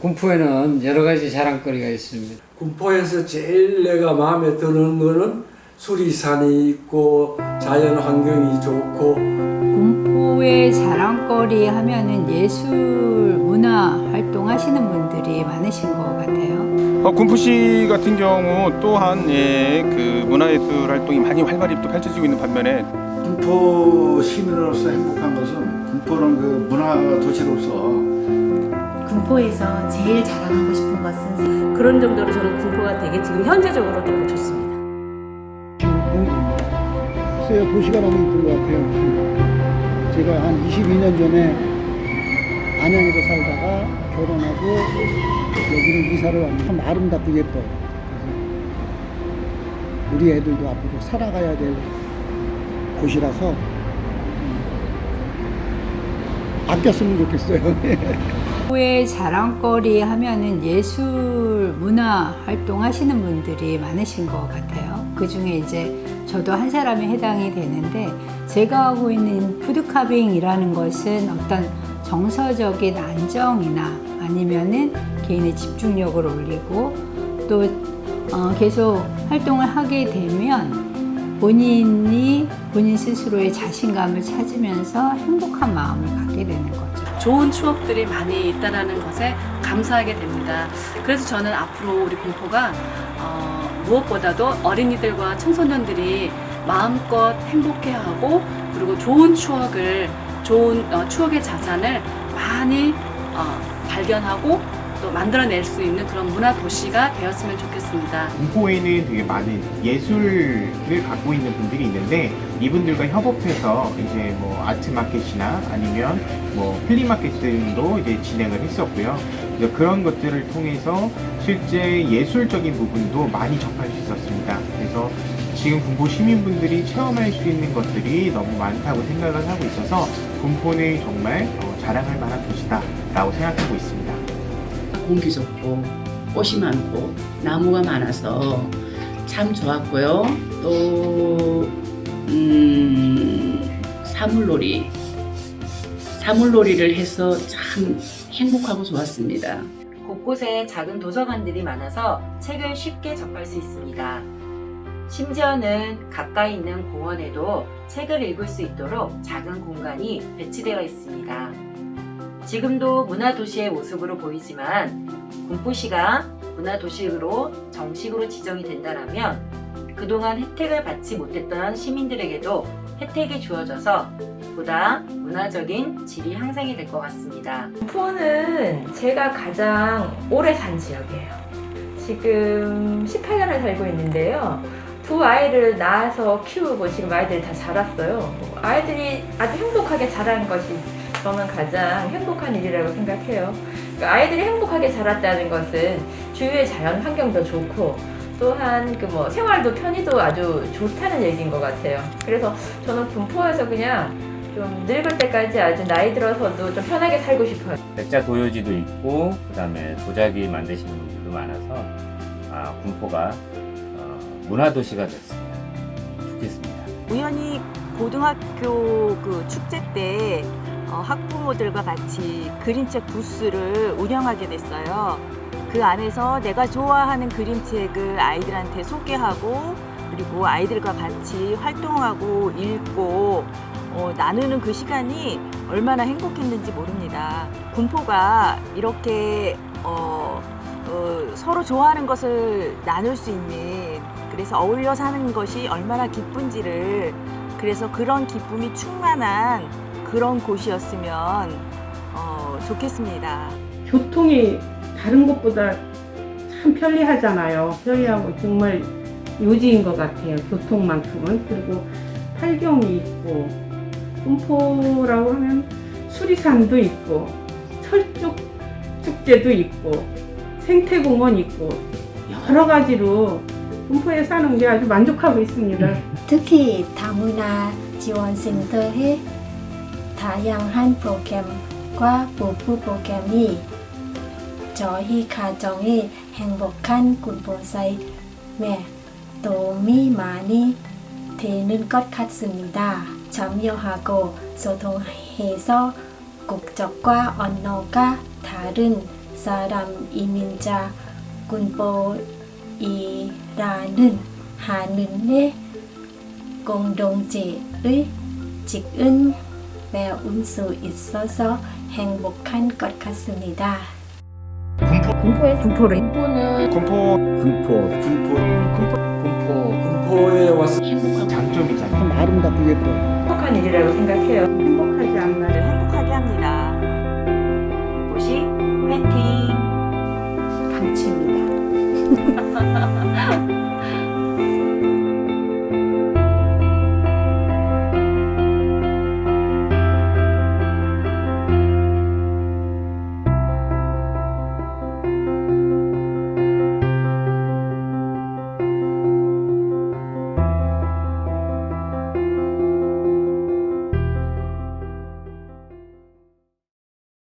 군포에는 여러 가지 자랑거리가 있습니다. 군포에서 제일 내가 마음에 드는 거는 수리산이 있고 자연 환경이 좋고 군포의 자랑거리 하면은 예술 문화 활동 하시는 분들이 많으신 것 같아요. 어, 군포시 같은 경우 또한 예, 그 문화예술 활동이 많이 활발히 또 펼쳐지고 있는 반면에 군포 시민으로서 행복한 것은 군포는 그 문화 도시로서 군포에서 제일 자랑하고 싶은 것은 그런 정도로 저는 군포가 되게 지금 현재적으로 너무 좋습니다. 글쎄요 도시가 너무 이쁜 것 같아요. 제가 한 22년 전에 안양에서 살다가 결혼하고 여기는 이사를 왔는데 참 아름답고 예뻐요. 우리 애들도 앞으로 살아가야 될 곳이라서 음, 아꼈으면 좋겠어요. 군포의 자랑거리 하면은 예술 문화 활동 하시는 분들이 많으신 것 같아요. 그 중에 이제 저도 한 사람에 해당이 되는데 제가 하고 있는 푸드카빙이라는 것은 어떤 정서적인 안정이나 아니면은 개인의 집중력을 올리고 또 어, 계속 활동을 하게 되면 본인이 본인 스스로의 자신감을 찾으면서 행복한 마음을 갖게 되는 거죠. 좋은 추억들이 많이 있다라는 것에 감사하게 됩니다. 그래서 저는 앞으로 우리 공포가 어, 무엇보다도 어린이들과 청소년들이 마음껏 행복해하고 그리고 좋은 추억을 좋은 어, 추억의 자산을 많이 어, 발견하고 또 만들어낼 수 있는 그런 문화 도시가 되었으면 좋겠습니다. 공포에는 되게 많은 예술을 갖고 있는 분들이 있는데 이분들과 협업해서 이제 뭐 아트 마켓이나 아니면 뭐 플리 마켓 등도 이제 진행을 했었고요. 그런 것들을 통해서 실제 예술적인 부분도 많이 접할 수 있었습니다. 그래서 지금 군포 시민분들이 체험할 수 있는 것들이 너무 많다고 생각을 하고 있어서 군포는 정말 어, 자랑할 만한 도시다라고 생각하고 있습니다. 공기 좋고 꽃이 많고 나무가 많아서 참 좋았고요. 또 음, 사물놀이 사물놀이를 해서 참 행복하고 좋았습니다. 곳곳에 작은 도서관들이 많아서 책을 쉽게 접할 수 있습니다. 심지어는 가까이 있는 공원에도 책을 읽을 수 있도록 작은 공간이 배치되어 있습니다. 지금도 문화도시의 모습으로 보이지만 군포시가 문화도시로 정식으로 지정이 된다면 그동안 혜택을 받지 못했던 시민들에게도 혜택이 주어져서 보다 문화적인 질이 향상이 될 것 같습니다. 군포는 제가 가장 오래 산 지역이에요. 지금 18년을 살고 있는데요. 두 아이를 낳아서 키우고 지금 아이들이 다 자랐어요. 아이들이 아주 행복하게 자란 것이 저는 가장 행복한 일이라고 생각해요. 그러니까 아이들이 행복하게 자랐다는 것은 주위의 자연 환경도 좋고 또한 그 뭐 생활도 편의도 아주 좋다는 얘기인 것 같아요. 그래서 저는 군포에서 그냥 좀 늙을 때까지 아주 나이 들어서도 좀 편하게 살고 싶어요. 백자 도요지도 있고 그다음에 도자기 만드시는 분들도 많아서 아, 군포가 어, 문화 도시가 됐으면 좋겠습니다. 우연히 고등학교 그 축제 때 어, 학부모들과 같이 그림책 부스를 운영하게 됐어요. 그 안에서 내가 좋아하는 그림책을 아이들한테 소개하고 그리고 아이들과 같이 활동하고 읽고 어, 나누는 그 시간이 얼마나 행복했는지 모릅니다. 군포가 이렇게 어, 어, 서로 좋아하는 것을 나눌 수 있는 그래서 어울려 사는 것이 얼마나 기쁜지를 그래서 그런 기쁨이 충만한 그런 곳이었으면 어, 좋겠습니다. 교통이 다른 곳보다 참 편리하잖아요. 편리하고 정말 요지인 것 같아요. 교통만큼은. 그리고 팔경이 있고, 군포라고 하면 수리산도 있고, 철쭉 축제도 있고, 생태공원 있고, 여러 가지로 군포에 사는 게 아주 만족하고 있습니다. 특히 다문화 지원센터 의 다양한 프로그램과 보부 프로그램이 저희 가정의 행복한 군포 삶에 도움이 많이 되는 것 같습니다. 참여하고 소통해서 국적과 언어가 다른 사람 이민자 군보이라는 하늘의 공동체의 직은 배울 수 있어서 행복한 것 같습니다. 군포의 군포를 군포 군포 군포 군포 군포 에 와서 행복한 장점이잖아요. 참 아름답고 예뻐요. 행복한 일이라고 생각해요. 행복하지 않나요? 행복하게 합니다. 곳이 화이팅! 강추입니다.